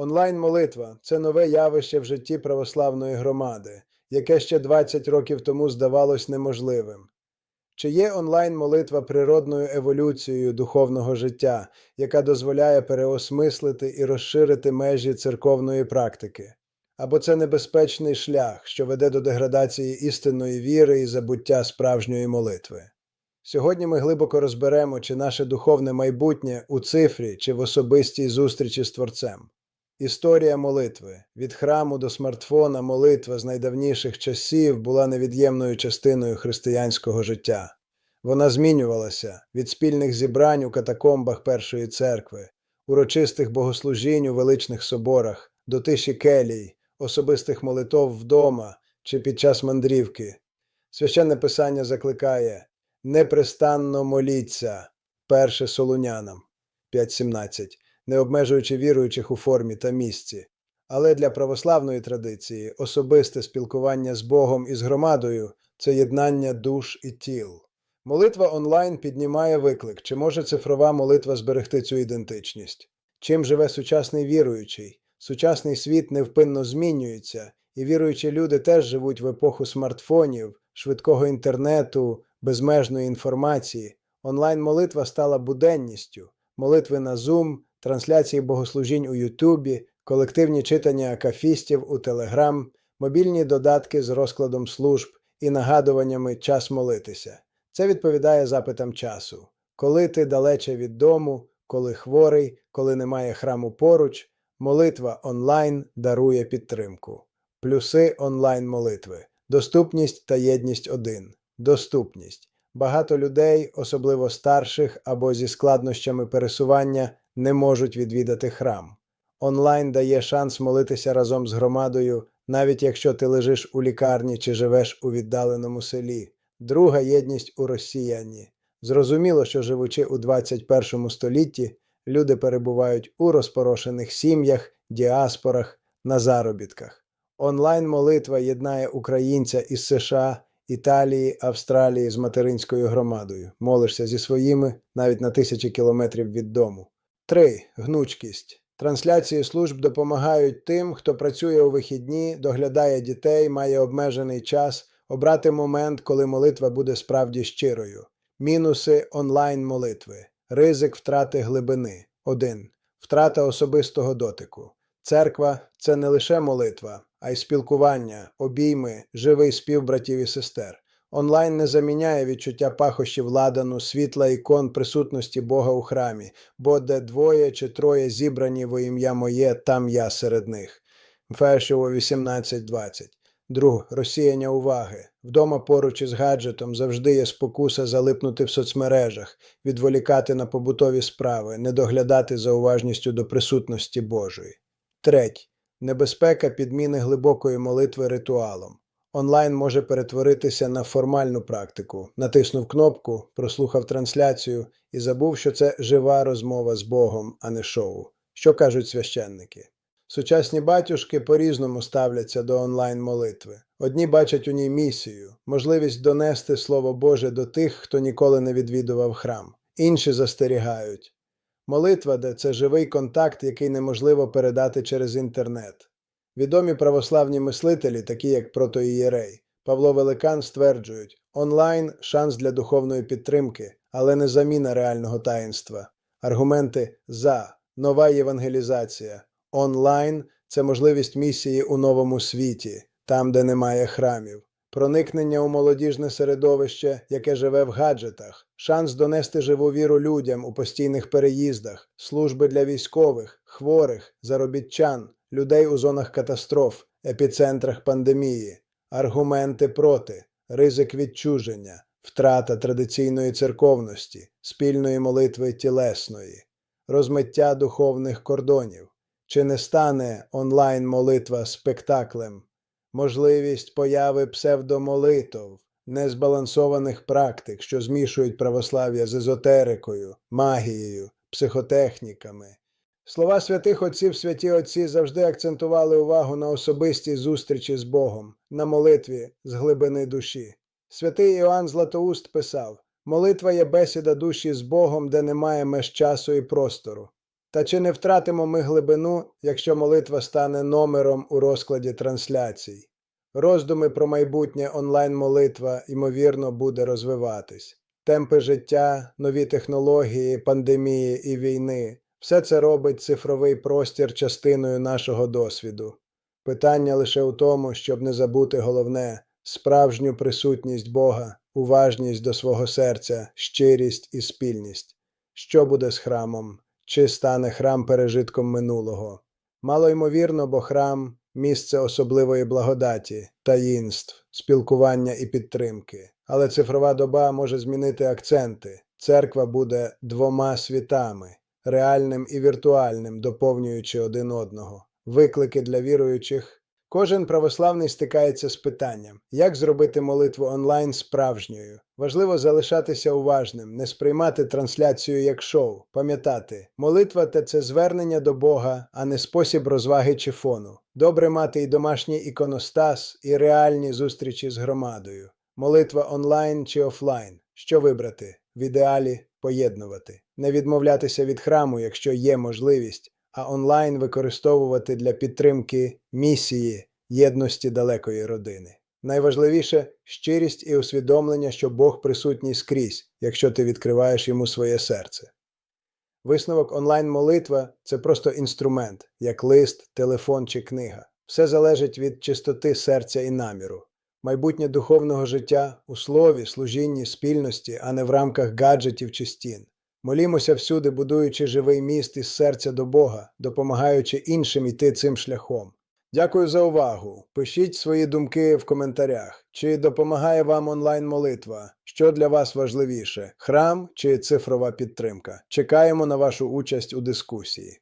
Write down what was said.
Онлайн-молитва це нове явище в житті православної громади, яке ще 20 років тому здавалось неможливим. Чи є онлайн-молитва природною еволюцією духовного життя, яка дозволяє переосмислити і розширити межі церковної практики? Або це небезпечний шлях, що веде до деградації істинної віри і забуття справжньої молитви? Сьогодні ми глибоко розберемо, чи наше духовне майбутнє у цифрі чи в особистій зустрічі з Творцем. Історія молитви від храму до смартфона молитва з найдавніших часів була невід'ємною частиною християнського життя. Вона змінювалася від спільних зібрань у катакомбах Першої церкви, урочистих богослужінь у величних соборах, до тиші келій, особистих молитов вдома чи під час мандрівки. Священне писання закликає непрестанно моліться, перше Солунянам 5.17 не обмежуючи віруючих у формі та місці. Але для православної традиції особисте спілкування з Богом і з громадою це єднання душ і тіл. Молитва онлайн піднімає виклик, чи може цифрова молитва зберегти цю ідентичність? Чим живе сучасний віруючий? Сучасний світ невпинно змінюється, і віруючі люди теж живуть в епоху смартфонів, швидкого інтернету, безмежної інформації. Онлайн-молитва стала буденністю. Молитви на Zoom, трансляції богослужінь у Ютубі, колективні читання акафістів у Телеграм, мобільні додатки з розкладом служб і нагадуваннями час молитися. Це відповідає запитам часу. Коли ти далече від дому, коли хворий, коли немає храму поруч, молитва онлайн дарує підтримку. Плюси онлайн молитви. Доступність та єдність один. Доступність. Багато людей, особливо старших або зі складнощами пересування, не можуть відвідати храм. Онлайн дає шанс молитися разом з громадою, навіть якщо ти лежиш у лікарні чи живеш у віддаленому селі. Друга єдність у розсіянні. Зрозуміло, що живучи у 21 столітті, люди перебувають у розпорошених сім'ях, діаспорах, на заробітках. Онлайн-молитва єднає українця із США, Італії, Австралії з материнською громадою. Молишся зі своїми навіть на тисячі кілометрів від дому. 3. Гнучкість. Трансляції служб допомагають тим, хто працює у вихідні, доглядає дітей, має обмежений час, обрати момент, коли молитва буде справді щирою. Мінуси онлайн молитви. Ризик втрати глибини. 1. Втрата особистого дотику. Церква це не лише молитва, а й спілкування, обійми, живий спів братів і сестер. Онлайн не заміняє відчуття пахощів ладану, світла ікон присутності Бога у храмі, бо де двоє чи троє зібрані во ім'я моє, там я серед них. Фешево 18.20. Друг, розсіяння уваги. Вдома поруч із гаджетом завжди є спокуса залипнути в соцмережах, відволікати на побутові справи, не доглядати за уважністю до присутності Божої. Треть. Небезпека підміни глибокої молитви ритуалом. Онлайн може перетворитися на формальну практику. Натиснув кнопку, прослухав трансляцію і забув, що це жива розмова з Богом, а не шоу. Що кажуть священники? Сучасні батюшки по-різному ставляться до онлайн-молитви. Одні бачать у ній місію, можливість донести Слово Боже до тих, хто ніколи не відвідував храм. Інші застерігають. Молитва, де це живий контакт, який неможливо передати через інтернет. Відомі православні мислителі, такі як протоієрей, Павло Великан стверджують, онлайн шанс для духовної підтримки, але не заміна реального таїнства. Аргументи за нова євангелізація. Онлайн це можливість місії у новому світі, там, де немає храмів. Проникнення у молодіжне середовище, яке живе в гаджетах, шанс донести живу віру людям у постійних переїздах, служби для військових, хворих, заробітчан, людей у зонах катастроф, епіцентрах пандемії, аргументи проти, ризик відчуження, втрата традиційної церковності, спільної молитви тілесної, розмиття духовних кордонів. Чи не стане онлайн-молитва спектаклем? Можливість появи псевдомолитов, незбалансованих практик, що змішують православ'я з езотерикою, магією, психотехніками. Слова святих отців святі отці завжди акцентували увагу на особистій зустрічі з Богом, на молитві з глибини душі. Святий Іоанн Златоуст писав: Молитва є бесіда душі з Богом, де немає меж часу і простору. Та чи не втратимо ми глибину, якщо молитва стане номером у розкладі трансляцій? Роздуми про майбутнє онлайн-молитва, ймовірно, буде розвиватись. Темпи життя, нові технології, пандемії і війни все це робить цифровий простір частиною нашого досвіду. Питання лише у тому, щоб не забути головне справжню присутність Бога, уважність до свого серця, щирість і спільність. Що буде з храмом? Чи стане храм пережитком минулого? Мало ймовірно, бо храм місце особливої благодаті, таїнств, спілкування і підтримки. Але цифрова доба може змінити акценти. Церква буде двома світами реальним і віртуальним, доповнюючи один одного. Виклики для віруючих. Кожен православний стикається з питанням, як зробити молитву онлайн справжньою. Важливо залишатися уважним, не сприймати трансляцію як шоу, пам'ятати, молитва та це звернення до Бога, а не спосіб розваги чи фону. Добре мати і домашній іконостас, і реальні зустрічі з громадою. Молитва онлайн чи офлайн. Що вибрати? В ідеалі поєднувати. Не відмовлятися від храму, якщо є можливість, а онлайн використовувати для підтримки місії єдності далекої родини. Найважливіше щирість і усвідомлення, що Бог присутній скрізь, якщо ти відкриваєш йому своє серце. Висновок онлайн-молитва це просто інструмент, як лист, телефон чи книга. Все залежить від чистоти серця і наміру. Майбутнє духовного життя у слові, служінні, спільності, а не в рамках гаджетів чи стін. Молімося всюди, будуючи живий міст із серця до Бога, допомагаючи іншим йти цим шляхом. Дякую за увагу. Пишіть свої думки в коментарях. Чи допомагає вам онлайн-молитва? Що для вас важливіше храм чи цифрова підтримка? Чекаємо на вашу участь у дискусії.